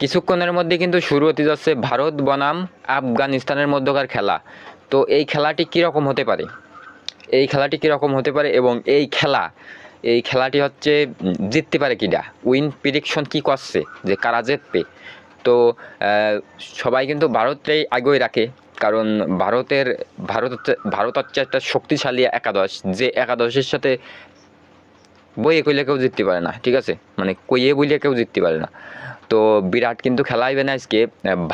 কিছুক্ষণের মধ্যে কিন্তু শুরু হতে যাচ্ছে ভারত, বনাম, আফগানিস্তানের মধ্যকার খেলা। তো এই খেলাটি কীরকম হতে পারে? এই খেলাটি কীরকম হতে পারে এবং এই খেলা, এই খেলাটি হচ্ছে জিততে পারে কিনা উইন প্রিডিকশন কি করছে? যে কারা জিতবে? তো সবাই কিন্তু ভারতটাই আগেই রাখে, কারণ ভারতের, ভারত হচ্ছে ভারত হচ্ছে একটা শক্তিশালী একাদশ। যে একাদশের সাথে বইয়ে কইলে কেউ জিততে পারে না, ঠিক আছে? মানে কইয়ে বইলে কেউ জিততে পারে না। তো বিরাট কিন্তু খেলা হইবে না আজকে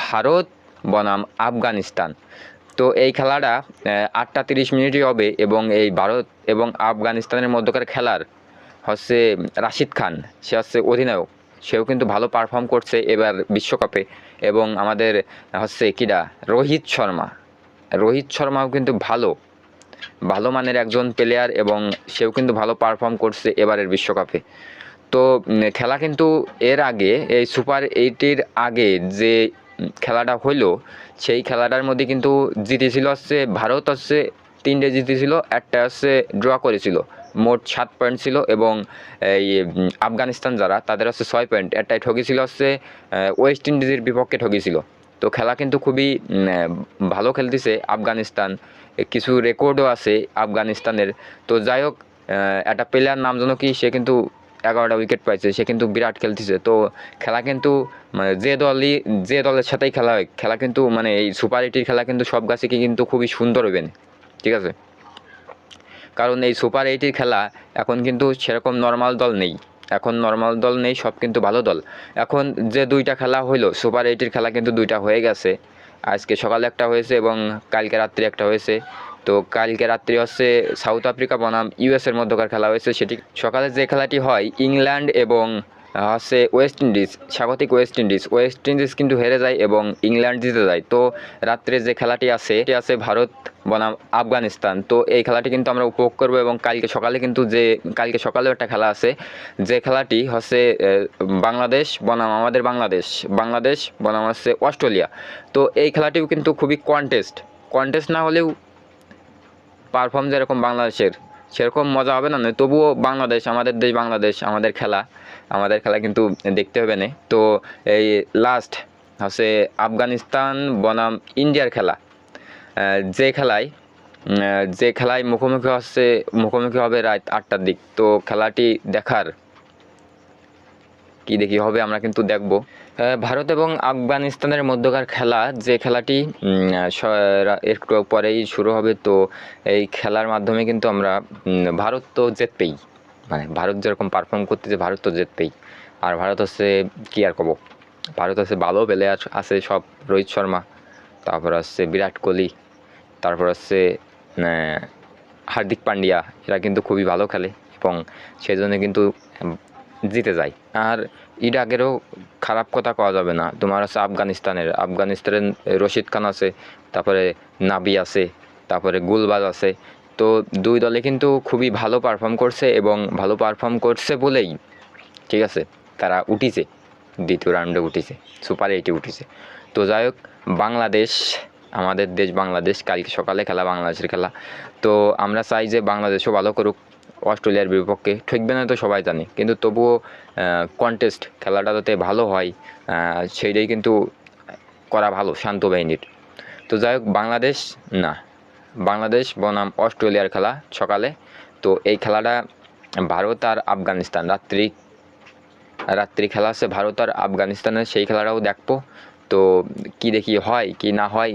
ভারত বনাম আফগানিস্তান। তো এই খেলাটা আটটা তিরিশ মিনিটই হবে এবং এই ভারত এবং আফগানিস্তানের মধ্যকার খেলার হচ্ছে রাশিদ খান, সে হচ্ছে অধিনায়ক। সেও কিন্তু ভালো পারফর্ম করছে এবার বিশ্বকাপে এবং আমাদের হচ্ছে কিরা রোহিত শর্মা। রোহিত শর্মাও কিন্তু ভালো। ভালো মানের একজন প্লেয়ার এবং সেও কিন্তু ভালো পারফর্ম করছে এবারের বিশ্বকাপে। তো খেলা কিন্তু এর আগে, এই সুপার এইটের আগে যে খেলাটা হইল, সেই খেলাটার মধ্যে কিন্তু জিতেছিল হচ্ছে, ভারত হচ্ছে তিনটে জিতেছিল, একটা হচ্ছে ড্র করেছিল। মোট সাত পয়েন্ট ছিল এবং, এই আফগানিস্তান যারা, তাদের হচ্ছে ছয় পয়েন্ট একটাই ঠকেছিল হচ্ছে ওয়েস্ট ইন্ডিজের বিপক্ষে ঠকেছিল তো খেলা কিন্তু খুবই ভালো খেলতেছে আফগানিস্তান। কিছু রেকর্ডও আছে আফগানিস্তানের। তো যাই হোক একটা প্লেয়ার নাম যেন কি? সে কিন্তু এগারোটা উইকেট পাইছে, সে কিন্তু বিরাট খেলতেছে। তো খেলা কিন্তু মানে যে দলই, যে দলের সাথেই খেলা হয়, খেলা কিন্তু মানে এই সুপার এইটির খেলা কিন্তু সব গাছে কি কিন্তু খুবই সুন্দর হবে না ঠিক আছে? কারণ এই সুপার এইটির খেলা এখন কিন্তু সেরকম নর্মাল দল নেই। এখন নর্মাল দল নেই, সব কিন্তু ভালো দল। এখন যে দুইটা খেলা হইল সুপার এইটের খেলা কিন্তু দুইটা হয়ে গেছে। আজকে সকালে একটা হয়েছে এবং কালকে রাত্রি একটা হয়েছে। তো কালকে রাত্রি হচ্ছে সাউথ আফ্রিকা বনাম ইউএসের মধ্যকার খেলা হয়েছে। সেটি সকালে যে খেলাটি হয় ইংল্যান্ড এবং হচ্ছে ওয়েস্ট ইন্ডিজ স্বাগতিক ওয়েস্ট ইন্ডিজ ওয়েস্ট ইন্ডিজ কিন্তু হেরে যায় এবং ইংল্যান্ড জিতে যায়। তো রাত্রে যে খেলাটি আছে এটি আছে ভারত বনাম আফগানিস্তান। তো এই খেলাটি কিন্তু আমরা উপভোগ করব এবং কালকে সকালে কিন্তু যে, কালকে সকালেও একটা খেলা আছে। যে খেলাটি হচ্ছে বাংলাদেশ বনাম, আমাদের বাংলাদেশ। বাংলাদেশ বনাম হচ্ছে অস্ট্রেলিয়া। তো এই খেলাটিও কিন্তু খুবই কন্টেস্ট কন্টেস্ট না হলেও পারফর্ম যেরকম বাংলাদেশের। সেরকম মজা হবে না, নয়, তবুও বাংলাদেশ, আমাদের দেশ বাংলাদেশ, আমাদের খেলা আমাদের খেলা কিন্তু দেখতে হবে না। তো এই লাস্ট হচ্ছে আফগানিস্তান, বনাম, ইন্ডিয়ার খেলা। যে খেলায় যে খেলায় মুখোমুখি হচ্ছে, মুখোমুখি হবে রাত আটটার দিক। তো খেলাটি দেখার কি দেখি, হবে আমরা কিন্তু দেখব। ভারত এবং আফগানিস্তানের মধ্যকার খেলা, যে খেলাটি একটু পরেই শুরু হবে, তো এই খেলার মাধ্যমে কিন্তু আমরা ভারত তো জিতবেই। মানে ভারত যেরকম পারফর্ম করতেছে, ভারত তো জিতবেই। আর ভারত হচ্ছে, কি আর কব? ভারত হচ্ছে ভালো প্লেয়ার আছে সব, রোহিত শর্মা, তারপর হচ্ছে বিরাট কোহলি, তারপর হচ্ছে হার্দিক পান্ডিয়া, এরা কিন্তু খুবই ভালো খেলে। এবং সেই জন্য কিন্তু জিতে যায়। আর ইরাকেরও খারাপ কথা কওয়া যাবে না। তোমার আছে আফগানিস্তানের আফগানিস্তানের রশিদ খান আছে, তারপরে নাবি আছে, তারপরে গুলবাজ আছে। তো দুই দলে কিন্তু খুবই ভালো পারফর্ম করছে এবং ভালো পারফর্ম করছে বলেই, ঠিক আছে, তারা উঠিছে, দ্বিতীয় রাউন্ডে উঠিছে সুপার এইটে উঠিছে। তো যাই হোক, বাংলাদেশ, আমাদের দেশ বাংলাদেশ, কালকে সকালে খেলা, বাংলাদেশের খেলা। তো আমরা চাই যে বাংলাদেশও ভালো করুক। অস্ট্রেলিয়ার বিপক্ষে। ঠকবে না তো সবাই জানে। কিন্তু তবুও কন্টেস্ট খেলাটা যাতে ভালো হয় সেইটাই কিন্তু করা ভালো, শান্ত বাহিনীর। তো যাই হোক, বাংলাদেশ না। বাংলাদেশ, বনাম, অস্ট্রেলিয়ার খেলা সকালে। তো এই খেলাটা ভারত আর আফগানিস্তান। রাত্রি রাত্রি খেলা আছে ভারত আর আফগানিস্তানের, সেই খেলাটাও দেখব। তো কি দেখি হয়, কি না হয়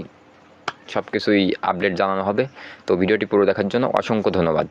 সব কিছুই আপডেট জানানো হবে। তো ভিডিওটি পুরো দেখার জন্য অসংখ্য ধন্যবাদ।